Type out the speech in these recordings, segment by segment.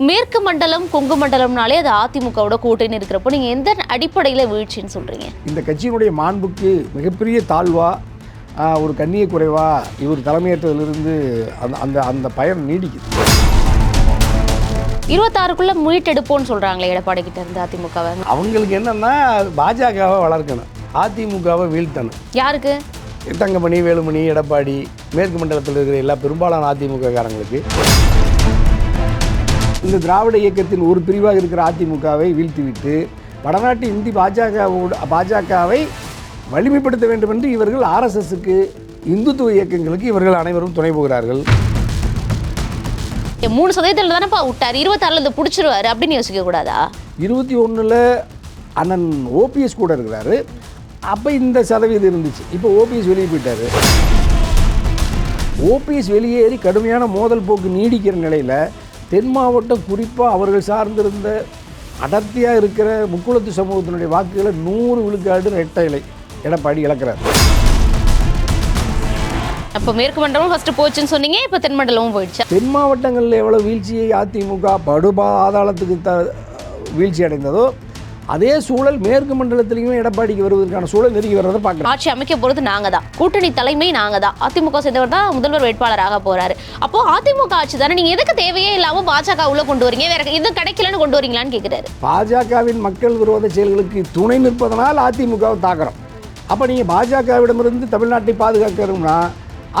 மேற்கு மண்டலம் கொங்கு மண்டலம்னாலே அது அதிமுகவோட கூட்டணி இருக்கிறப்போ நீங்க எந்த அடிப்படையில வீழ்ச்சின்னு சொல்றீங்க? இந்த கட்சியினுடைய மாண்புக்கு மிகப்பெரிய தாழ்வா ஒரு கண்ணிய குறைவா இவர் தலைமையேற்றதிலிருந்து அந்த அந்த அந்த பயன் நீடிக்குது. இருபத்தாறுக்குள்ள மீட்டெடுப்போம்னு சொல்றாங்களே எடப்பாடி கிட்ட இருந்து அதிமுகவை. அவங்களுக்கு என்னன்னா பாஜகவை வளர்க்கணும் அதிமுகவை வீழ்த்தணும். யாருக்கு? தங்கமணி வேலுமணி எடப்பாடி மேற்கு மண்டலத்தில் இருக்கிற எல்லா பெரும்பாலான அதிமுக காரங்களுக்கு இந்த திராவிட இயக்கத்தின் ஒரு பிரிவாக இருக்கிற அதிமுகவை வீழ்த்திவிட்டு வடநாட்டு இந்தி பாஜகவோடு பாஜகவை வலிமைப்படுத்த வேண்டும் என்று இவர்கள் ஆர்எஸ்எஸ்க்கு இந்துத்துவ இயக்கங்களுக்கு இவர்கள் அனைவரும் துணை போகிறார்கள். மூணு சதவீதத்தில் தானேப்பா விட்டார். இருபத்தாறுல இதை பிடிச்சிருவாரு அப்படின்னு யோசிக்க கூடாதா? இருபத்தி ஒன்றில் அண்ணன் ஓபிஎஸ் கூட இருக்கிறாரு. அப்போ இந்த சதவீதம் இருந்துச்சு. இப்போ ஓபிஎஸ் வெளியே போயிட்டார். ஓபிஎஸ் வெளியேறி கடுமையான மோதல் போக்கு நீடிக்கிற நிலையில் தென் மாவட்டம் குறிப்பாக அவர்கள் சார்ந்திருந்த அடர்த்தியாக இருக்கிற முக்குளத்து சமூகத்தினுடைய வாக்குகளை நூறு விழுக்காடு ரெட்டை இலை எடப்பாடி இழக்கிறார். அப்போ மேற்கு மண்டலமும் ஃபர்ஸ்ட் போச்சுன்னு சொன்னீங்க இப்போ தென் மண்டலமும் போயிடுச்சா? தென் மாவட்டங்களில் எவ்வளோ வீழ்ச்சியை அதிமுக படுபா ஆதாளத்துக்கு த வீழ்ச்சி அடைந்ததோ அதே சூழல் மேற்கு மண்டலத்திலையுமே எடப்பாடிக்கு வருவதற்கான சூழல் நெருங்கி வர்றதை பார்க்குறோம். ஆட்சி அமைக்க போறது நாங்க தான் கூட்டணி தலைமை நாங்க தான் அதிமுக சேர்ந்தவர் தான் முதல்வர் வேட்பாளராக போறாரு. அப்போ அதிமுக ஆட்சி தானே? நீங்க எதுக்கு தேவையே இல்லாம பாஜக உள்ள கொண்டு வரீங்க? வேற இது கிடைக்கலன்னு கொண்டு வரீங்களான்னு கேக்குறாரு. பாஜகவின் மக்கள் விரோத செயல்களுக்கு துணை நிற்பதனால் அதிமுகவை தாக்குறோம். அப்போ நீங்கள் பாஜகவிடமிருந்து தமிழ்நாட்டை பாதுகாக்கணும்னா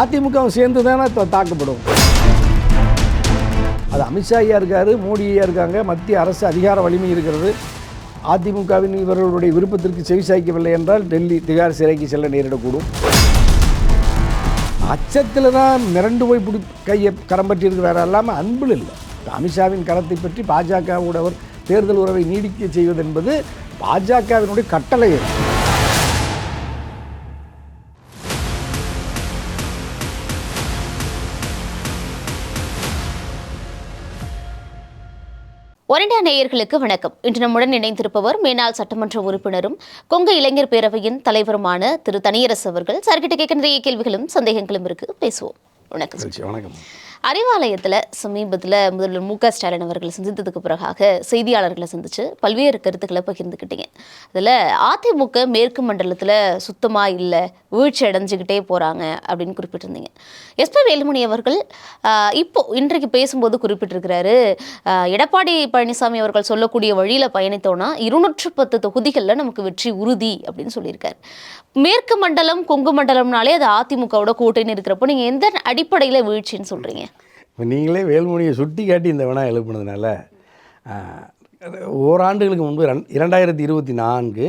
அதிமுகவும் சேர்ந்து தானே தாக்கப்படும். அது அமித்ஷா ஐயா இருக்காரு மோடி ஐயா இருக்காங்க மத்திய அரசு அதிகார வலிமை இருக்கிறது. அதிமுகவின் இவர்களுடைய விருப்பத்திற்கு செவி சாய்க்கவில்லை என்றால் டெல்லி திகார் சிறைக்கு செல்ல நேரிடக்கூடும். அச்சத்தில் தான் மிரண்டு போய் பிடி கையை கரம் வேற இருக்கிறார் அல்லாமல் அன்பில் இல்லை. அமித்ஷாவின் கரத்தை பற்றி பாஜகவுடவர் தேர்தல் உறவை நீடிக்க செய்வது என்பது பாஜகவினுடைய கட்டளை ஒரண்டா நேயர்களுக்கு வணக்கம். இன்று நம்முடன் இணைந்திருப்பவர் மேனாள் சட்டமன்ற உறுப்பினரும் கொங்கு இளைஞர் பேரவையின் தலைவருமான திரு தனியரசு அவர்கள். சார்கிட்ட கேட்க நிறைய கேள்விகளும் சந்தேகங்களும் இருக்கு. பேசுவோம். வணக்கம் வணக்கம். அறிவாலயத்தில் சமீபத்தில் முதல்வர் மு க ஸ்டாலின் அவர்கள் சந்தித்ததுக்கு பிறகாக செய்தியாளர்களை சந்திச்சு பல்வேறு கருத்துக்களை பகிர்ந்துக்கிட்டீங்க அதில் அதிமுக மேற்கு மண்டலத்தில் சுத்தமாக இல்லை வீழ்ச்சி அடைஞ்சுக்கிட்டே போகிறாங்க அப்படின்னு குறிப்பிட்டிருந்தீங்க. எஸ்பி வேலுமணி அவர்கள் இப்போ இன்றைக்கு பேசும்போது குறிப்பிட்டிருக்கிறாரு எடப்பாடி பழனிசாமி அவர்கள் சொல்லக்கூடிய வழியில் பயணித்தோன்னா இருநூற்று பத்து தொகுதிகளில் நமக்கு வெற்றி உறுதி அப்படின்னு சொல்லியிருக்காரு. மேற்கு மண்டலம் கொங்கு மண்டலம்னாலே அது அதிமுகவோட கூட்டணி இருக்கிறப்போ நீங்கள் எந்த அடிப்படையில் வீழ்ச்சின்னு சொல்கிறீங்க இப்போ நீங்களே வேல்மொழியை சுட்டி காட்டி இந்த வினா எழுப்புனதுனால ஓராண்டுகளுக்கு முன்பு ரெண் இரண்டாயிரத்தி இருபத்தி நான்கு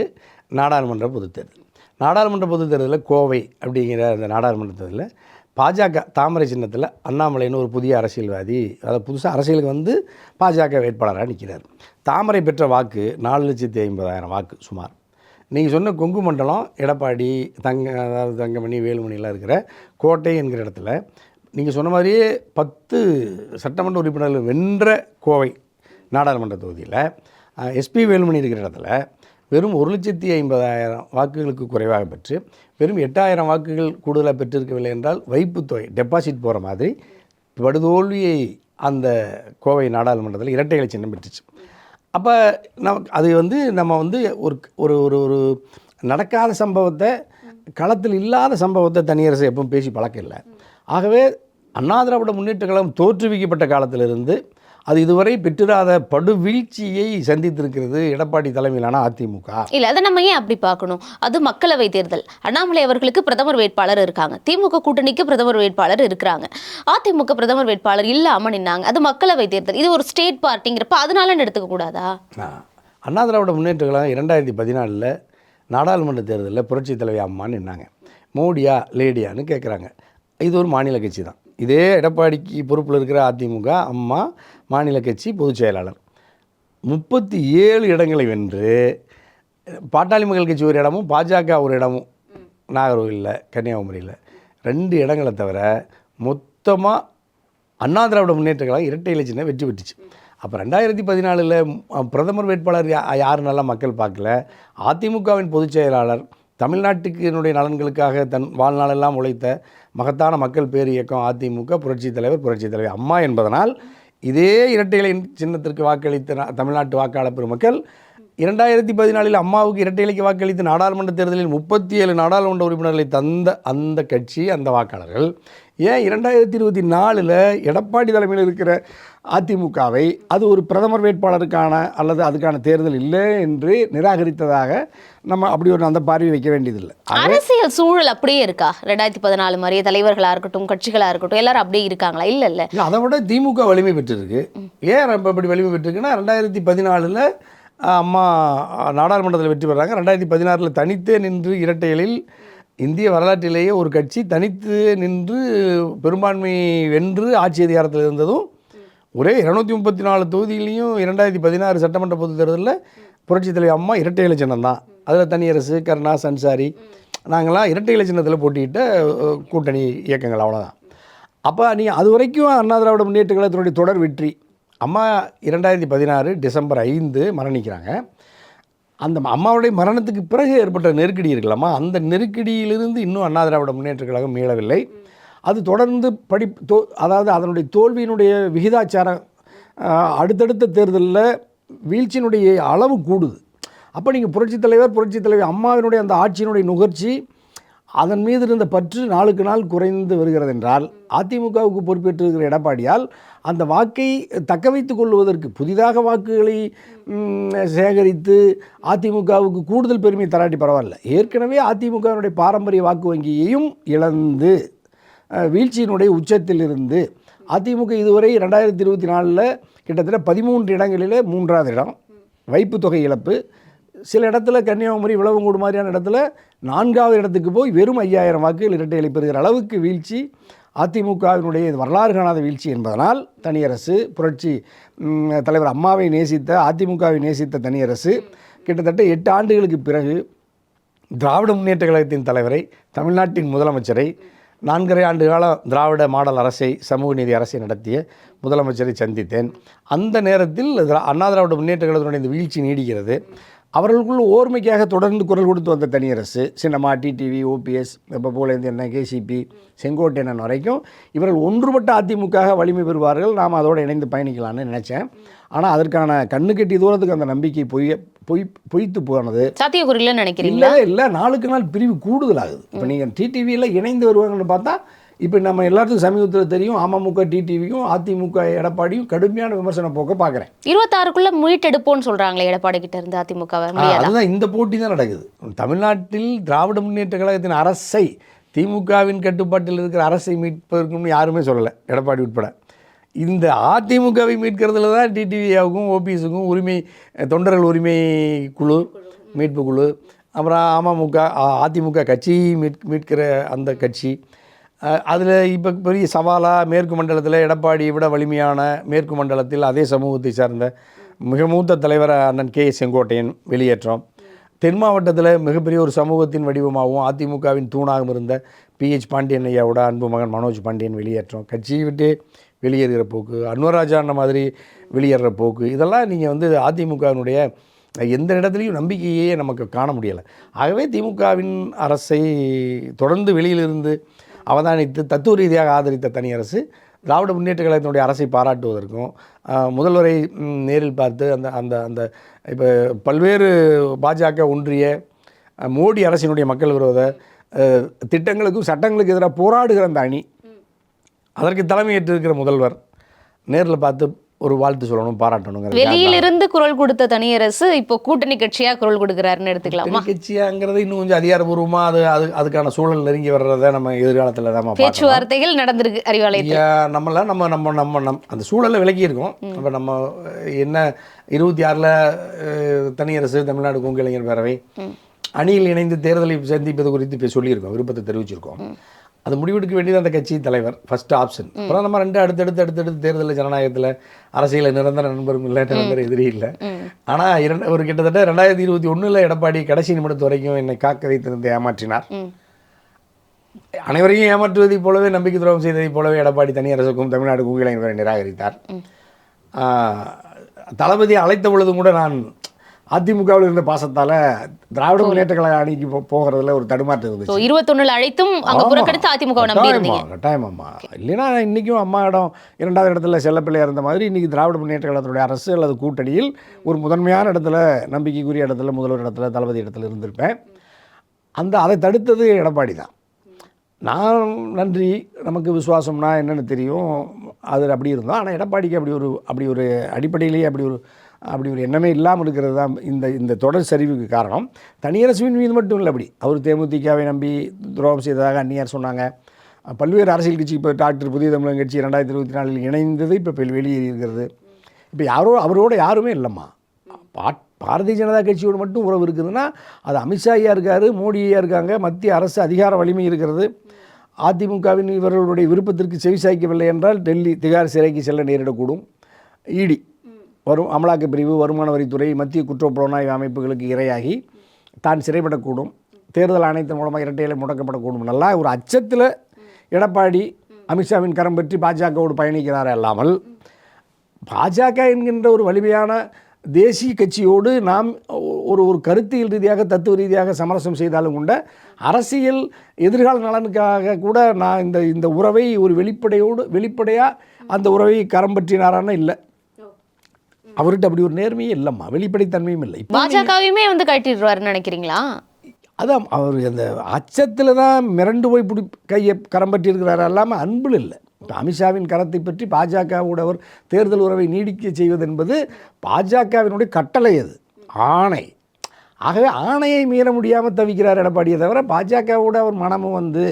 நாடாளுமன்ற பொதுத்தேர்தல். நாடாளுமன்ற பொது தேர்தலில் கோவை அப்படிங்கிற அந்த நாடாளுமன்ற தேர்தலில் பாஜக தாமரை சின்னத்தில் அண்ணாமலைன்னு ஒரு புதிய அரசியல்வாதி அதாவது புதுசாக அரசியலுக்கு வந்து பாஜக வேட்பாளராக நிற்கிறார். தாமரை பெற்ற வாக்கு நாலு லட்சத்தி ஐம்பதாயிரம் வாக்கு சுமார். நீங்கள் சொன்ன கொங்கு மண்டலம் எடப்பாடி தங்க அதாவது தங்கமணி வேலுமணிலாம் இருக்கிற கோட்டை என்கிற இடத்துல நீங்கள் சொன்ன மாதிரியே பத்து சட்டமன்ற உறுப்பினர்கள் வென்ற கோவை நாடாளுமன்ற தொகுதியில் எஸ்பி வேலுமணி இருக்கிற இடத்துல வெறும் ஒரு லட்சத்தி ஐம்பதாயிரம் வாக்குகளுக்கு குறைவாக பெற்று வெறும் எட்டாயிரம் வாக்குகள் கூடுதலாக பெற்றிருக்கவில்லை என்றால் வைப்பு தொகை டெபாசிட் போகிற மாதிரி படுதோல்வியை அந்த கோவை நாடாளுமன்றத்தில் இரட்டை இலை சின்னம் பெற்றுச்சு. அப்போ நமக்கு அது வந்து நம்ம வந்து ஒரு ஒரு ஒரு ஒரு நடக்காத சம்பவத்தை களத்தில் இல்லாத சம்பவத்தை தனியரசு எப்பவும் பேசி பழக்கம் இல்லை. ஆகவே அண்ணா திராவிட முன்னேற்ற கழகம் தோற்றுவிக்கப்பட்ட காலத்திலிருந்து அது இதுவரை பெற்றிராத படுவீழ்ச்சியை சந்தித்திருக்கிறது எடப்பாடி தலைமையிலான அதிமுக. இல்ல அதை நம்ம ஏன் அப்படி பார்க்கணும்? அது மக்களவை தேர்தல். அண்ணாமலை அவர்களுக்கு பிரதமர் வேட்பாளர் இருக்காங்க. திமுக கூட்டணிக்கு பிரதமர் வேட்பாளர் இருக்கிறாங்க. அதிமுக பிரதமர் வேட்பாளர் இல்லாம நின்னாங்க. அது மக்களவை தேர்தல். இது ஒரு ஸ்டேட் பார்ட்டிங்கிறப்ப அதனால எடுத்துக்க கூடாதா. அண்ணா திராவிட முன்னேற்ற கழகம் இரண்டாயிரத்தி பதினாலில் நாடாளுமன்ற தேர்தலில் புரட்சித் தலைவி அம்மான்னு நின்னாங்க. மோடியா லேடியான்னு கேட்குறாங்க இது ஒரு மாநில கட்சி தான் இதே எடப்பாடிக்கு பொறுப்பில் இருக்கிற அதிமுக அம்மா மாநில கட்சி பொதுச் செயலாளர். முப்பத்தி ஏழு இடங்களை வென்று பாட்டாளி மக்கள் கட்சி ஒரு இடமும் பாஜக ஒரு இடமும் நாகர்கோவிலில் கன்னியாகுமரியில் ரெண்டு இடங்களை தவிர மொத்தமாக அண்ணா திராவிட முன்னேற்ற கழகம் இரட்டை இலச்சினை வெற்றி பெற்றுச்சு. அப்போ ரெண்டாயிரத்தி பதினாலில் பிரதமர் வேட்பாளர் யா யார் நல்லா மக்கள் பார்க்கல. அதிமுகவின் பொதுச் செயலாளர் தமிழ்நாட்டுக்கு என்னுடைய நலன்களுக்காக தன் வாழ்நாளெல்லாம் உழைத்த மகத்தான மக்கள் பேர் இயக்கம் அதிமுக புரட்சித் தலைவர் புரட்சித் தலைவர் அம்மா என்பதனால் இதே இரட்டைகளின் சின்னத்திற்கு வாக்களித்த நா- தமிழ்நாட்டு வாக்காளர் பெருமக்கள் இரண்டாயிரத்தி பதினாலில் அம்மாவுக்கு இரட்டை வாக்களித்து நாடாளுமன்ற தேர்தலில் முப்பத்தி ஏழு நாடாளுமன்ற உறுப்பினர்களை தந்த அந்த கட்சி அந்த வாக்காளர்கள். ஏன் இரண்டாயிரத்தி இருபத்தி நாலில் எடப்பாடி தலைமையில் இருக்கிற அதிமுகவை அது ஒரு பிரதமர் வேட்பாளருக்கான அல்லது அதுக்கான தேர்தல் இல்லை என்று நிராகரித்ததாக நம்ம அப்படி ஒரு அந்த பார்வை வைக்க வேண்டியதில்லை. அரசியல் சூழல் அப்படியே இருக்கா? ரெண்டாயிரத்தி பதினாலு மாதிரியே தலைவர்களா இருக்கட்டும் கட்சிகளா இருக்கட்டும் எல்லாரும் அப்படியே இருக்காங்களா? இல்ல இல்ல. அதை விட திமுக வலிமை பெற்றிருக்கு. ஏன் ரொம்ப இப்படி வலிமை பெற்றிருக்குன்னா ரெண்டாயிரத்தி பதினாலில் அம்மா நாடாளுமன்றத்தில் வெற்றி பெறாங்க. ரெண்டாயிரத்தி பதினாறில் தனித்தே நின்று இரட்டைகளில் இந்திய வரலாற்றிலேயே ஒரு கட்சி தனித்து நின்று பெரும்பான்மை வென்று ஆட்சி அதிகாரத்தில் இருந்ததும் ஒரே இருநூத்தி முப்பத்தி நாலு தொகுதியிலையும் இரண்டாயிரத்தி பதினாறு சட்டமன்ற பொது தேர்தலில் புரட்சித் தலைவர் அம்மா இரட்டை இலச்சினம் சின்னம் தான். அதில் தனியரசு கருணா சன்சாரி நாங்களாம் இரட்டை இலை சின்னத்தில் போட்டியிட்ட கூட்டணி இயக்கங்கள் அவ்வளோதான் அப்போ நீங்கள் அது வரைக்கும் அண்ணா திராவிட முன்னேற்ற கழகத்தினுடைய தொடர் வெற்றி அம்மா இரண்டாயிரத்தி பதினாறு டிசம்பர் ஐந்து மரணிக்கிறாங்க. அந்த அம்மாவுடைய மரணத்துக்கு பிறகு ஏற்பட்ட நெருக்கடி இருக்கலாமா? அந்த நெருக்கடியிலிருந்து இன்னும் அண்ணா திராவிட முன்னேற்ற கழகம் மீளவில்லை. அது தொடர்ந்து படி தோ அதாவது அதனுடைய தோல்வியினுடைய விகிதாச்சாரம் அடுத்தடுத்த தேர்தலில் வீழ்ச்சியினுடைய அளவு கூடுது. அப்போ நீங்கள் புரட்சித் தலைவர் புரட்சித் தலைவர் அம்மாவினுடைய அந்த ஆட்சியினுடைய நுகர்ச்சி அதன் மீது இருந்த பற்று நாளுக்கு நாள் குறைந்து வருகிறது என்றால் அதிமுகவுக்கு பொறுப்பேற்றிருக்கிற எடப்பாடியால் அந்த வாக்கை தக்க வைத்து கொள்வதற்கு புதிதாக வாக்குகளை சேகரித்து அதிமுகவுக்கு கூடுதல் பெருமை தராட்டி பரவாயில்ல. ஏற்கனவே அதிமுகவினுடைய பாரம்பரிய வாக்கு வங்கியையும் இழந்து வீழ்ச்சியினுடைய உச்சத்தில் இருந்து அதிமுக இதுவரை ரெண்டாயிரத்தி இருபத்தி நாலில் கிட்டத்தட்ட பதிமூன்று இடங்களில் மூன்றாவது இடம். வைப்பு தொகை இழப்பு. சில இடத்துல கன்னியாகுமரி விளவங்கூடு மாதிரியான இடத்துல நான்காவது இடத்துக்கு போய் வெறும் ஐயாயிரம் வாக்குகள் இரட்டை இலை அளவுக்கு வீழ்ச்சி. அதிமுகவினுடைய இது வரலாறு காணாத வீழ்ச்சி என்பதனால் தனியரசு புரட்சி தலைவர் அம்மாவை நேசித்த அதிமுகவை நேசித்த தனியரசு கிட்டத்தட்ட எட்டு ஆண்டுகளுக்கு பிறகு திராவிட முன்னேற்ற கழகத்தின் தலைவரை தமிழ்நாட்டின் முதலமைச்சரை நான்கரை ஆண்டு காலம் திராவிட மாடல் அரசை சமூக நீதி அரசை நடத்திய முதலமைச்சரை சந்தித்தேன். அந்த நேரத்தில் அண்ணா திராவிட முன்னேற்ற கழகத்தினுடைய இந்த வீழ்ச்சி நீடிக்கிறது. அவர்களுக்குள் ஓர்மைக்காக தொடர்ந்து குரல் கொடுத்து வந்த தனியரசு சின்னம்மா டிடிவி ஓபிஎஸ் இப்போ போலேந்து என்ன கேசிபி செங்கோட்டையன் வரைக்கும் இவர்கள் ஒன்றுபட்ட அதிமுக வலிமை பெறுவார்கள். நாம் அதோடு இணைந்து பயணிக்கலாம்னு நினச்சேன். ஆனால் அதற்கான கண்ணு கெட்டி தூரத்துக்கு அந்த நம்பிக்கை பொய் பொய் பொய்த்து போனது. சாத்தியக்குறியில நினைக்கிறீங்களா? இல்லை இல்லை. நாளுக்கு நாள் பிரிவு கூடுதலாகுது. இப்போ நீங்கள் டிடிவியில் இணைந்து வருவாங்கன்னு பார்த்தா இப்போ நம்ம எல்லாத்துக்கும் சமீபத்தில் தெரியும் அமமுக டிடிவியும் அதிமுக எடப்பாடியும் கடுமையான விமர்சன போக்க பார்க்குறேன் இருபத்தாறுக்குள்ள மீட்டெடுப்போம்னு சொல்றாங்களே எடப்பாடி கிட்ட இருந்து அதிமுக அதுதான் இந்த போட்டி தான் நடக்குது. தமிழ்நாட்டில் திராவிட முன்னேற்ற கழகத்தின் அரசை திமுகவின் கட்டுப்பாட்டில் இருக்கிற அரசை மீட்பதற்குன்னு யாருமே சொல்லலை எடப்பாடி உட்பட. இந்த அதிமுகவை மீட்கிறதுல தான் டிடிவியாவுக்கும் ஓபிஎஸுக்கும் உரிமை தொண்டர்கள் உரிமை குழு மீட்பு குழு அப்புறம் அமமுக அதிமுக கட்சி மீட் மீட்கிற அந்த கட்சி அதில் இப்போ பெரிய சவாலாக மேற்கு மண்டலத்தில் எடப்பாடியை விட வலிமையான மேற்கு மண்டலத்தில் அதே சமூகத்தை சார்ந்த மிக மூத்த தலைவர் அண்ணன் கே செங்கோட்டையன் வெளியேற்றம். தென் மாவட்டத்தில் மிகப்பெரிய ஒரு சமூகத்தின் வடிவமாகவும் அதிமுகவின் தூணாகவும் இருந்த பிஹெச் பாண்டியன் ஐயாவோட அன்பு மகன் மனோஜ் பாண்டியன் வெளியேற்றம். கட்சியை விட்டு வெளியேறுகிற போக்கு அன்வராஜா மாதிரி வெளியேறுற போக்கு இதெல்லாம் நீங்கள் வந்து அதிமுகவினுடைய எந்த இடத்துலையும் நம்பிக்கையே நமக்கு காண முடியலை. ஆகவே திமுகவின் அரசை தொடர்ந்து வெளியிலிருந்து அவதானித்து தத்துவ ரீதியாக ஆதரித்த தனி அரசு திராவிட முன்னேற்ற கழகத்தினுடைய அரசை பாராட்டுவதற்கும் முதல்வரை நேரில் பார்த்து அந்த அந்த அந்த இப்போ பல்வேறு பாஜக ஒன்றிய மோடி அரசினுடைய மக்கள் விரோத திட்டங்களுக்கும் சட்டங்களுக்கு எதிராக போராடுகிற அந்த அணி. அதற்கு தலைமையேற்றிருக்கிற முதல்வர் நேரில் பார்த்து ஒரு வாழ்த்து சொல்லணும் பாராட்டணுங்கிறது. வெளியிலிருந்து குரல் கொடுத்த தனியரசு இப்போ கூட்டணி கட்சியா குரல் கொடுக்குறாருன்னு எடுத்துக்கலாமா? கட்சியாங்கிறது இன்னும் கொஞ்சம் அதிகாரபூர்வமாக அது அது அதுக்கான சூழல் நெருங்கி வர்றதை நம்ம எதிர்காலத்தில் பார்க்கலாம் பேச்சுவார்த்தைகள் நடந்திருக்கு அறிவாலயத்தில். ஐயா, நம்மள நம்ம நம்ம நம்ம நம் அந்த சூழலை விலகி இருக்கோம். இப்போ நம்ம என்ன இருபத்தி ஆறில் தனியரசு தமிழ்நாடு கொங்கு இளைஞர் பேரவை அணியில் இணைந்து தேர்தலை சந்திப்பது குறித்து இப்போ சொல்லியிருக்கோம் விருப்பத்தை தெரிவிச்சிருக்கோம். அது முடிவெடுக்க வேண்டியது அந்த கட்சி தலைவர் ஃபர்ஸ்ட் ஆப்ஷன் அப்புறம் நம்ம ரெண்டு அடுத்தடுத்து அடுத்தடுத்து தேர்தலில் ஜனநாயகத்தில் அரசியலில் நிரந்தர நண்பரும் இல்லை நிரந்தர எதிரி இல்லை. ஆனால் இரண்டு ஒரு கிட்டத்தட்ட ரெண்டாயிரத்தி இருபத்தி ஒண்ணுல எடப்பாடி கடைசி நிமிடத்து வரைக்கும் என்னை காக்க வைத்திருந்து ஏமாற்றினார். அனைவரையும் ஏமாற்றுவதைப் போலவே நம்பிக்கை துரோகம் செய்ததைப் போலவே எடப்பாடி தனியரசுக்கும் தமிழ்நாடு கூகிளைஞரை நிராகரித்தார். தளபதி அழைத்த பொழுதும் கூட நான் அதிமுகவில் இருந்த பாசத்தால திராவிட முன்னேற்ற கழக அணிக்கு போகிறதுல ஒரு தடுமாற்றம் இருந்துச்சு. இருபத்தொன்னுல அழைத்தும் அங்க. புறக்கணித்து அதிமுக கட்டாயமா, கட்டாயமாம்மா. இல்லைன்னா இன்னைக்கும் அம்மா இடம் இரண்டாவது இடத்துல செல்லப்பிள்ளையா இருந்த மாதிரி இன்னைக்கு திராவிட முன்னேற்ற கழகத்துடைய அரசு அல்லது கூட்டணியில் ஒரு முதன்மையான இடத்துல நம்பிக்கைக்குரிய இடத்துல முதல்வர் இடத்துல தளபதி இடத்துல இருந்திருப்பேன். அந்த அதை தடுத்தது எடப்பாடி தான். நான் நன்றி நமக்கு விசுவாசம்னா என்னென்னு தெரியும். அது அப்படி இருந்தோம் ஆனால் எடப்பாடிக்கு அப்படி ஒரு அப்படி ஒரு அடிப்படையிலேயே அப்படி ஒரு அப்படி ஒரு எண்ணமே இல்லாமல் இருக்கிறது தான் இந்த இந்த தொடர் சரிவுக்கு காரணம். தனியரசுவின் மீது மட்டும் இல்லை அப்படி. அவர் தேமுதிகவை நம்பி துரோகம் செய்ததாக அந்நியார் சொன்னாங்க. பல்வேறு அரசியல் கட்சி இப்போ டாக்டர் புதிய தமிழகம் கட்சி ரெண்டாயிரத்தி இருபத்தி நாலில் இணைந்தது இப்போ வெளியேறி இருக்கிறது. இப்போ யாரோ அவரோட யாருமே இல்லைம்மா. பா பாரதிய ஜனதா கட்சியோடு மட்டும் உறவு இருக்குதுன்னா அது அமித்ஷா ஐயா இருக்கார் மோடி ஐயா இருக்காங்க மத்திய அரசு அதிகார வலிமை இருக்கிறது. அதிமுகவின் இவர்களுடைய விருப்பத்திற்கு செவிசாய்க்கவில்லை என்றால் டெல்லி திகார் சிறைக்கு செல்ல நேரிடக்கூடும். இடி வரும் அமலாக்கப் பிரிவு வருமான வரித்துறை மத்திய குற்றப்புலனாய்வு அமைப்புகளுக்கு இரையாகி தான் சிறைப்படக்கூடும். தேர்தல் ஆணையத்தின் மூலமாக இரட்டையில முடக்கப்படக்கூடும். நல்லா ஒரு அச்சத்தில் எடப்பாடி அமித்ஷாவின் கரம் பற்றி பாஜகவோடு பயணிக்கிறார் அல்லாமல் பாஜக என்கின்ற ஒரு வலிமையான தேசிய கட்சியோடு நாம் ஒரு ஒரு கருத்தியல் ரீதியாக தத்துவ ரீதியாக சமரசம் செய்தாலும் கூட அரசியல் எதிர்கால நலனுக்காக கூட நான் இந்த இந்த உறவை ஒரு வெளிப்படையோடு வெளிப்படையாக அந்த உறவை கரம் பற்றினாரான்னா இல்லை. அவர்கிட்ட அப்படி ஒரு நேர்மையே இல்லைம்மா. வெளிப்படைத்தன்மையும் இல்லை. பாஜகவையுமே வந்து கட்டிடுவாருன்னு நினைக்கிறீங்களா? அதான் அவர் அந்த அச்சத்தில் தான் மிரண்டு போய் பிடி கையை கரம் பற்றி இருக்கிறாரு அல்லாமல் அன்பில் இல்லை. இப்போ அமித்ஷாவின் கரத்தை பற்றி பாஜகவோட அவர் தேர்தல் உறவை நீடிக்க செய்வது என்பது பாஜகவினுடைய கட்டளை அது. ஆணை. ஆகவே ஆணையை மீற முடியாமல் தவிக்கிறார் எடப்பாடியை தவிர பாஜகவோட அவர் மனமும் வந்து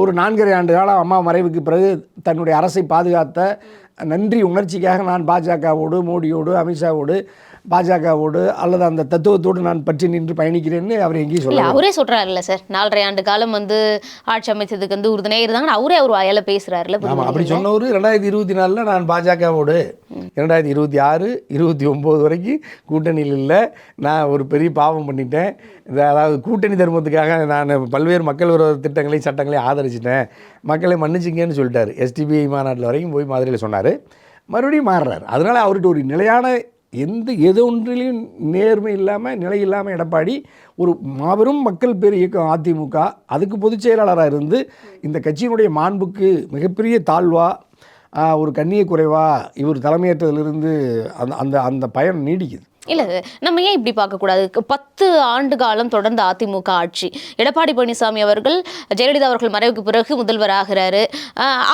ஒரு நான்கரை ஆண்டு காலம் அம்மா மறைவுக்கு பிறகு தன்னுடைய அரசை பாதுகாத்த நன்றி உணர்ச்சிக்காக நான் பாஜகவோடு மோடியோடு அமித்ஷாவோடு பாஜகவோடு அல்லது அந்த தத்துவத்தோடு நான் பற்றி நின்று பயணிக்கிறேன்னு அவர் எங்கேயும் சொல்ல அவரே சொல்றாருல்ல சார் நாலரை ஆண்டு காலம் வந்து ஆட்சி அமைச்சதுக்கு வந்து உறுதுணையா இருந்தாங்கன்னு அவரே அவர் வாயால பேசுறாருல்ல ஆமாம் அப்படி. சொன்னவர் ரெண்டாயிரத்தி இருபத்தி நாலில் நான் பாஜகவோடு. இரண்டாயிரத்தி இருபத்தி ஆறு இருபத்தி ஒம்பது வரைக்கும் கூட்டணியில் இல்லை. நான் ஒரு பெரிய பாவம் பண்ணிட்டேன். அதாவது கூட்டணி தர்மத்துக்காக நான் பல்வேறு மக்கள் விரோத திட்டங்களையும் சட்டங்களையும் ஆதரிச்சிட்டேன். மக்களை மன்னிச்சிங்கன்னு சொல்லிட்டாரு. எஸ்டிபிஐ மாநாட்டில் வரைக்கும் போய் மதுரையில் சொன்னார். மறுபடியும் மாறுறாரு. அதனால் அவர்கிட்ட ஒரு நிலையான எந்த எது ஒன்றிலையும் நேர்மை இல்லாமல் நிலை இல்லாமல் எடப்பாடி ஒரு மாபெரும் மக்கள் பேர் இயக்கம் அதிமுக. அதுக்கு பொதுச் செயலாளராக இருந்து இந்த கட்சியினுடைய மாண்புக்கு மிகப்பெரிய தாழ்வா ஒரு கண்ணிய குறைவா இவர் தலைமையேற்றதிலிருந்து அந்த அந்த அந்த பயன் நீடிக்குது. இல்லை நம்ம ஏன் இப்படி பார்க்கக்கூடாது பத்து ஆண்டு காலம் தொடர்ந்த அதிமுக ஆட்சி. எடப்பாடி பழனிசாமி அவர்கள் ஜெயலலிதா அவர்கள் மறைவுக்கு பிறகு முதல்வர் ஆகிறாரு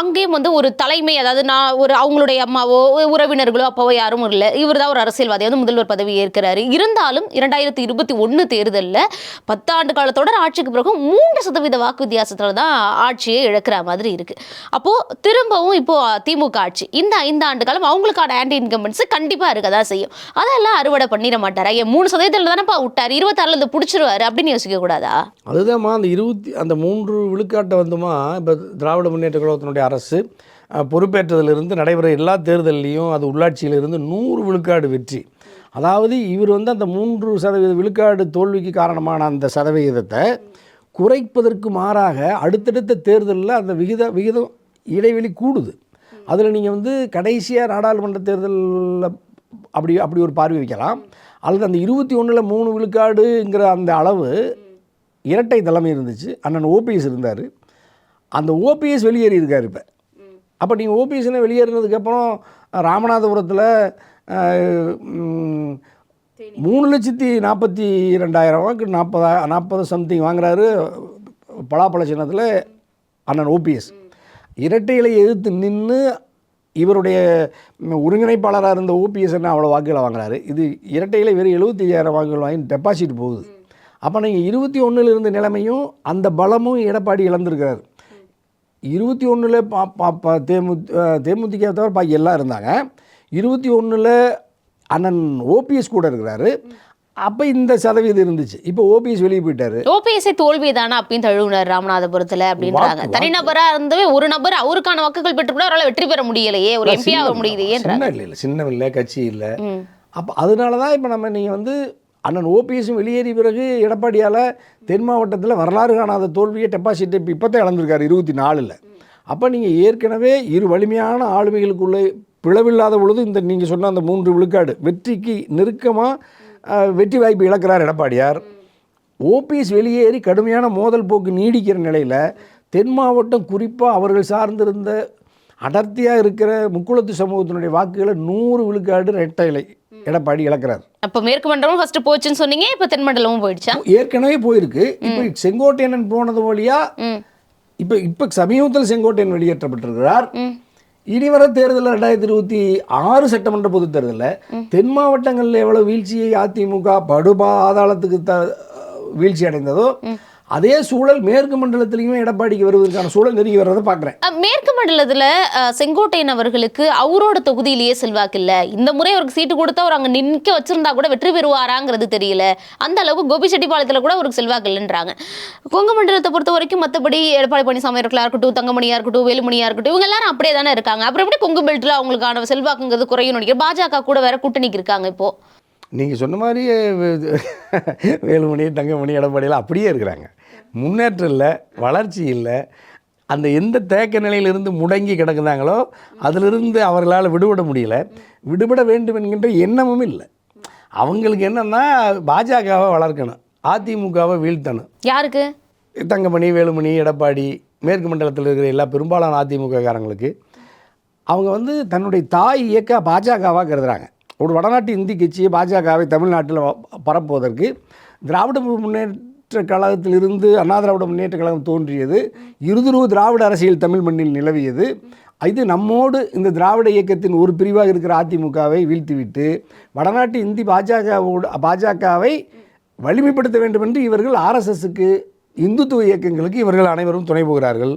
அங்கேயும் வந்து ஒரு தலைமை அதாவது நான் ஒரு அவங்களுடைய அம்மாவோ உறவினர்களோ அப்பாவோ யாரும் இல்லை. இவர் தான் ஒரு அரசியல்வாதி வந்து முதல்வர் பதவி ஏற்கிறாரு. இருந்தாலும் இரண்டாயிரத்தி இருபத்தி ஒன்று தேர்தலில் பத்தாண்டு கால தொடர் ஆட்சிக்கு பிறகு மூன்று சதவீத வாக்கு வித்தியாசத்தில் தான் ஆட்சியை இழக்கிற மாதிரி இருக்கு. அப்போ திரும்பவும் இப்போ திமுக ஆட்சி. இந்த ஐந்து ஆண்டு காலம் அவங்களுக்கான ஆன்டி இன்கம்பன்ஸ் கண்டிப்பா இருக்கதான் செய்யும். அதெல்லாம் அறுவடை பண்ணிட மாட்டாரா? ஏன் மூணு சதவீதத்தில் தானேப்பா விட்டார். இருபத்தாறுல இருந்து பிடிச்சிருவாரு அப்படின்னு யோசிக்க கூடாதா? அதுதான்மா அந்த இருபத்தி அந்த மூன்று விழுக்காட்டை வந்துமா இப்போ திராவிட முன்னேற்ற கழகத்தினுடைய அரசு பொறுப்பேற்றதிலிருந்து நடைபெற எல்லா தேர்தல்லையும் அது உள்ளாட்சியிலிருந்து நூறு விழுக்காடு வெற்றி. அதாவது இவர் வந்து அந்த மூன்று சதவீத விழுக்காடு தோல்விக்கு காரணமான அந்த சதவிகிதத்தை குறைப்பதற்கு மாறாக அடுத்தடுத்த தேர்தலில் அந்த விகித விகிதம் இடைவெளி கூடுது. அதில் நீங்கள் வந்து கடைசியாக நாடாளுமன்ற தேர்தலில் அப்படி அப்படி ஒரு பார்வை வைக்கலாம். அல்லது அந்த இருபத்தி ஒன்றில் மூணு விழுக்காடுங்கிற அந்த அளவு இரட்டை தலைமை இருந்துச்சு. அண்ணன் ஓபிஎஸ் இருந்தார். அந்த ஓபிஎஸ் வெளியேறி இருக்கார் இப்போ. அப்போ நீங்கள் ஓபிஎஸ்னு வெளியேறினதுக்கப்புறம் ராமநாதபுரத்தில் மூணு லட்சத்தி நாற்பத்தி ரெண்டாயிரம் நாற்பதா நாற்பது சம்திங் வாங்குறாரு பலாப்பழ சின்னத்தில் அண்ணன் ஓபிஎஸ். இரட்டைகளை எதிர்த்து நின்று இவருடைய ஒருங்கிணைப்பாளராக இருந்த ஓபிஎஸ் என்ன அவ்வளோ வாக்குகளை வாங்குறாரு? இது இரட்டையில் வெறும் எழுபத்தி ஐயாயிரம் வாக்குகள் வாங்கி டெபாசிட் போகுது. அப்போ நீங்கள் இருபத்தி ஒன்றில் இருந்த நிலைமையும் அந்த பலமும் எடப்பாடி இழந்திருக்கிறார். இருபத்தி ஒன்றில் பா பா பா தேமு தேமுதிக தவிர பாக்கி எல்லாம் இருந்தாங்க. இருபத்தி ஒன்றில் அண்ணன் ஓபிஎஸ் கூட இருக்கிறாரு. அப்போ இந்த சதவீதம் இருந்துச்சு. இப்போ ஓபிஎஸ் வெளியே போயிட்டாரு. ஓபிஎஸ்ஐ தோல்வி தானே அப்படின்னு தழுவினார் ராமநாதபுரத்துல அப்படின்றாங்க. வாக்கு- தனிநபரா இருந்தவே ஒரு நபர் அவருக்கான வாக்குகள் பெற்று கூட அவரால் வெற்றி பெற முடியலையே. ஒரு எம்பி ஆக முடியுதையேன்றாங்க சின்ன இல்லை இல்லை. சின்ன இல்லை கட்சி இல்லை. அப்போ அதனால தான் இப்போ நம்ம நீங்கள் வந்து அண்ணன் ஓபிஎஸும் வெளியேறிய பிறகு எடப்பாடியால் தென் மாவட்டத்தில் வரலாறு காணாத தோல்வியை டெபாசிட் இப்போ இப்போ தான் இழந்திருக்காரு இருபத்தி நாலில் அப்போ நீங்கள் ஏற்கனவே இரு வலிமையான ஆளுமைகளுக்குள்ளே பிளவில்லாத பொழுது இந்த நீங்கள் சொன்ன அந்த மூன்று விழுக்காடு வெற்றிக்கு நெருக்கமாக வெற்றி வாய்ப்பு இழக்கிறார் எடப்பாடியார். ஓபிஎஸ் வெளியேறி கடுமையான மோதல் போக்கு நீடிக்கிற நிலையில் தென் மாவட்டம் குறிப்பாக அவர்கள் சார்ந்திருந்த அடர்த்தியாக இருக்கிற முக்குளத்து சமூகத்தினுடைய வாக்குகளை நூறு விழுக்காடு ரெட்டைலை எடப்பாடி இழக்கிறார். அப்ப மேற்கு மண்டலம் ஃபர்ஸ்ட் போச்சுன்னு சொன்னீங்க இப்ப தென் மண்டலமும் போயிடுச்சா? ஏற்கனவே போயிருக்கு. இப்போ செங்கோட்டையன் போனது வழியா இப்போ இப்போ சமீபத்தில் செங்கோட்டையன் வெளியேற்றப்பட்டிருக்கிறார். ம் இனி வர தேர்தல் ரெண்டாயிரத்தி இருபத்தி ஆறு சட்டமன்ற பொதுத் தேர்தலில் தென் மாவட்டங்களில் எவ்வளவு வீழ்ச்சியை அதிமுக படுபாதாளத்துக்கு த வீழ்ச்சி அடைந்ததோ அதே சூழல் மேற்கு மண்டலத்திலையுமே எடப்பாடிக்கு வருவதற்கான சூழல் நெருங்கி வர்றதை பார்க்குறேன். மேற்கு மண்டலத்தில் செங்கோட்டையன் அவர்களுக்கு அவரோட தொகுதியிலேயே செல்வாக்கு இல்லை. இந்த முறை அவருக்கு சீட்டு கொடுத்தா அவர் அங்கே நிற்க வச்சிருந்தா கூட வெற்றி பெறுவாராங்கிறது தெரியல. அந்த அளவுக்கு கோபிச்செட்டிப்பாளையத்தில் கூட அவருக்கு செல்வாக்கு இல்லைன்றாங்க. கொங்கு மண்டலத்தை பொறுத்த வரைக்கும் மற்றபடி எடப்பாடி பழனிசாமி அவர்களாக இருக்கட்டும் தங்கமணியாக இருக்கட்டும் வேலுமணியாக இருக்கட்டும் இவங்க எல்லாரும் அப்படியே தானே இருக்காங்க. அப்புறம் எப்படி கொங்கு பெல்ட்டில் அவங்களுக்கான செல்வாக்குங்கிறது குறையும் நினைக்கிறேன் பாஜக கூட வேற கூட்டணிக்கு இருக்காங்க இப்போ. நீங்கள் சொன்ன மாதிரி வேலுமணி தங்கமணி எடப்பாடியெல்லாம் அப்படியே இருக்கிறாங்க. முன்னேற்றம் இல்லை வளர்ச்சி இல்லை. அந்த எந்த தேக்க நிலையிலிருந்து முடங்கி கிடக்குதாங்களோ அதிலிருந்து அவர்களால் விடுபட முடியல. விடுபட வேண்டும் என்கின்ற எண்ணமும் இல்லை. அவங்களுக்கு என்னன்னா பாஜகவை வளர்க்கணும் அதிமுகவை வீழ்த்தணும். யாருக்கு? தங்கமணி வேலுமணி எடப்பாடி மேற்கு மண்டலத்தில் இருக்கிற எல்லா பெரும்பாலான அதிமுககாரங்களுக்கு. அவங்க வந்து தன்னுடைய தாய் இயக்க பாஜகவாக கருதுறாங்க. ஒரு வடநாட்டு இந்தி கட்சியை பாஜகவை தமிழ்நாட்டில் பரப்புவதற்கு திராவிட முன்னேற்ற கழகத்திலிருந்து அண்ணா திராவிட முன்னேற்ற கழகம் தோன்றியது. இருதுருவ திராவிட அரசியல் தமிழ் மண்ணில் நிலவியது. இது நம்மோடு இந்த திராவிட இயக்கத்தின் ஒரு பிரிவாக இருக்கிற அதிமுகவை வீழ்த்திவிட்டு வடநாட்டு இந்தி பாஜகவோடு பாஜகவை வலிமைப்படுத்த வேண்டும் என்று இவர்கள் ஆர்எஸ்எஸ்க்கு இந்துத்துவ இயக்கங்களுக்கு இவர்கள் அனைவரும் துணை போகிறார்கள்.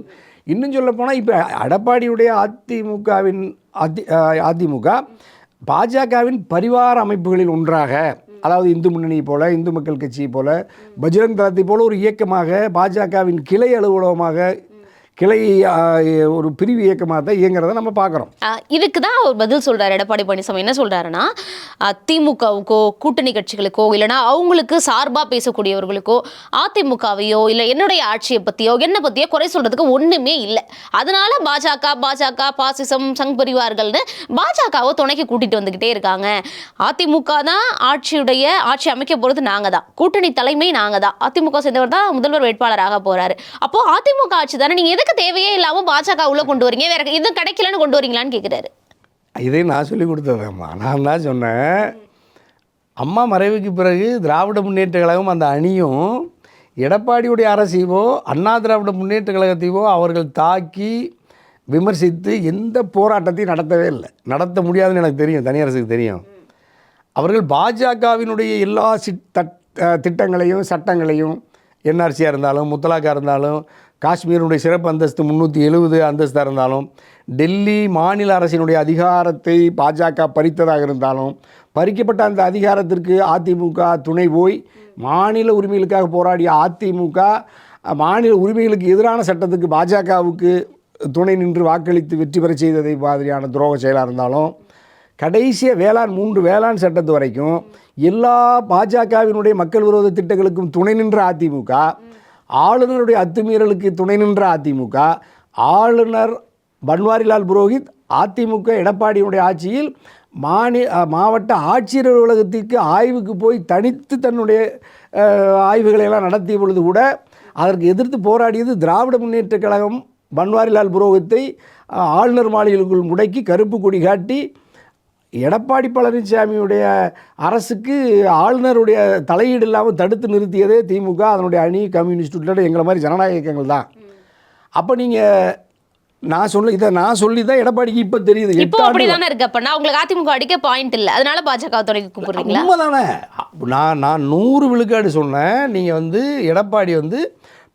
இன்னும் சொல்லப்போனால் இப்போ எடப்பாடியுடைய அதிமுகவின் அதி அதிமுக பாஜகவின் பரிவார அமைப்புகளில் ஒன்றாக அதாவது இந்து முன்னணி போல இந்து மக்கள் கட்சி போல பஜ்ரங் தளத்தை போல ஒரு இயக்கமாக பாஜகவின் கிளை அலுவலகமாக கிளை ஒரு பிரிவு இயக்கமாக தான் இயங்குறத நம்ம பார்க்குறோம். இதுக்கு தான் அவர் பதில் சொல்கிறார் எடப்பாடி பழனிசாமி. என்ன சொல்கிறாருன்னா திமுகவுக்கோ கூட்டணி கட்சிகளுக்கோ இல்லைனா அவங்களுக்கு சார்பாக பேசக்கூடியவர்களுக்கோ அதிமுகவையோ இல்லை என்னுடைய ஆட்சியை பற்றியோ என்னை பற்றியோ குறை சொல்கிறதுக்கு ஒன்றுமே இல்லை. அதனால பாஜக பாஜக பாசிசம் சங் பரிவார்கள்னு பாஜகவை துணைக்கு கூட்டிகிட்டு வந்துக்கிட்டே இருக்காங்க. அதிமுக தான் ஆட்சியுடைய ஆட்சி அமைக்க போகிறது நாங்கள் தான். கூட்டணி தலைமை நாங்கள் தான். அதிமுக சேர்ந்தவர் தான் முதல்வர் வேட்பாளராக போகிறாரு அப்போ அதிமுக ஆட்சி தானே? நீங்கள் எதுக்கு தேவையே இல்லாமல் பாஜக உள்ள கொண்டு வரீங்க? வேற இது கிடைக்கலன்னு கொண்டு வரீங்களான்னு கேட்குறாரு இதே நான் சொல்லி கொடுத்ததம்மா நான் தான் சொன்னேன். அம்மா மறைவுக்கு பிறகு திராவிட முன்னேற்ற கழகம் அந்த அணியும் எடப்பாடியுடைய அரசையோ அண்ணா திராவிட முன்னேற்ற கழகத்தையோ அவர்கள் தாக்கி விமர்சித்து எந்த போராட்டத்தையும் நடத்தவே இல்லை. நடத்த முடியாதுன்னு எனக்கு தெரியும். தனியரசுக்கு தெரியும். அவர்கள் பாஜகவினுடைய எல்லா சிட் திட்டங்களையும் சட்டங்களையும் என்ஆர்சியாக இருந்தாலும் முத்தலாக்காக இருந்தாலும் காஷ்மீருடைய சிறப்பு அந்தஸ்து முந்நூற்றி எழுபது அந்தஸ்தாக இருந்தாலும் டெல்லி மாநில அரசினுடைய அதிகாரத்தை பாஜக பறித்ததாக இருந்தாலும் பறிக்கப்பட்ட அந்த அதிகாரத்திற்கு அதிமுக துணை போய் மாநில உரிமைகளுக்காக போராடிய அதிமுக மாநில உரிமைகளுக்கு எதிரான சட்டத்துக்கு பாஜகவுக்கு துணை நின்று வாக்களித்து வெற்றி பெற செய்ததை மாதிரியான துரோக செயலாக இருந்தாலும் கடைசியாக வேளாண் மூன்று வேளாண் சட்டத்து வரைக்கும் எல்லா பாஜகவினுடைய மக்கள் விரோத திட்டங்களுக்கும் துணை நின்ற அதிமுக ஆளுநருடைய அத்துமீறலுக்கு துணை நின்ற அதிமுக ஆளுநர் பன்வாரிலால் புரோஹித் அதிமுக எடப்பாடியினுடைய ஆட்சியில் மாநி மாவட்ட ஆட்சியர் அலுவலகத்திற்கு ஆய்வுக்கு போய் தனித்து தன்னுடைய ஆய்வுகளை எல்லாம் நடத்திய பொழுது கூட அதற்கு எதிர்த்து போராடியது திராவிட முன்னேற்றக் கழகம் பன்வாரிலால் புரோகித்தை ஆளுநர் மாளிகைக்குள் முடக்கி கருப்பு கொடி காட்டி எடப்பாடி பழனிசாமியுடைய அரசுக்கு ஆளுநருடைய தலையீடு இல்லாமல் தடுத்து நிறுத்தியதே திமுக அதனுடைய அணி கம்யூனிஸ்ட் உள்ளிட்ட எங்களை மாதிரி ஜனநாயக இயக்கங்கள் தான். அப்போ நீங்கள் நான் சொல்ல இதை நான் சொல்லி தான் எடப்பாடிக்கு இப்போ தெரியுது. இப்போ எட்டு ஆண்டு அப்படிதானே இருக்கு அப்பனா உங்களுக்கு அதிமுக அடிக்க பாயிண்ட் இல்ல. அதனால பாஜக துணைக்கு கூப்பிடுறீங்களா? உண்மைதானே. நான் நான் நூறு விழுக்காடு சொன்னேன். நீங்கள் வந்து எடப்பாடி வந்து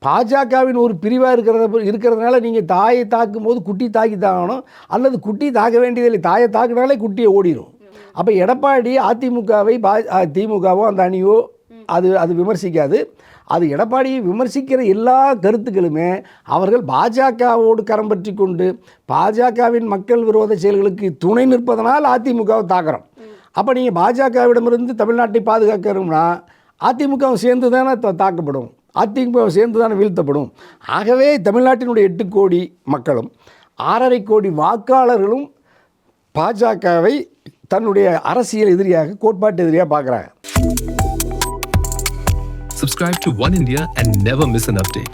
பாஜகவின் ஒரு பிரிவாக இருக்கிறத இருக்கிறதுனால நீங்கள் தாயை தாக்கும் போது குட்டி தாக்கி தாகணும் அல்லது குட்டி தாக்க வேண்டியதில்லை தாயை தாக்குனாலே குட்டியை ஓடிடும் அப்போ எடப்பாடி அதிமுகவை பா திமுகவோ அந்த அணியோ அது அது விமர்சிக்காது. அது எடப்பாடியை விமர்சிக்கிற எல்லா கருத்துக்களுமே அவர்கள் பாஜகவோடு கரம் பற்றி கொண்டு பாஜகவின் மக்கள் விரோத செயல்களுக்கு துணை நிற்பதனால் அதிமுகவை தாக்குறோம். அப்போ நீங்கள் பாஜகவிடமிருந்து தமிழ்நாட்டை பாதுகாக்கணும்னா அதிமுகவும் சேர்ந்து தானே தா- தாக்கப்படும். அதிமுக சேர்ந்து தான் வீழ்த்தப்படும் ஆகவே தமிழ்நாட்டினுடைய எட்டு கோடி மக்களும் ஆறரை கோடி வாக்காளர்களும் பாஜகவை தன்னுடைய அரசியல் எதிரியாக கோட்பாட்டு எதிரியாக பார்க்குறாங்க Subscribe to One India and never miss an update.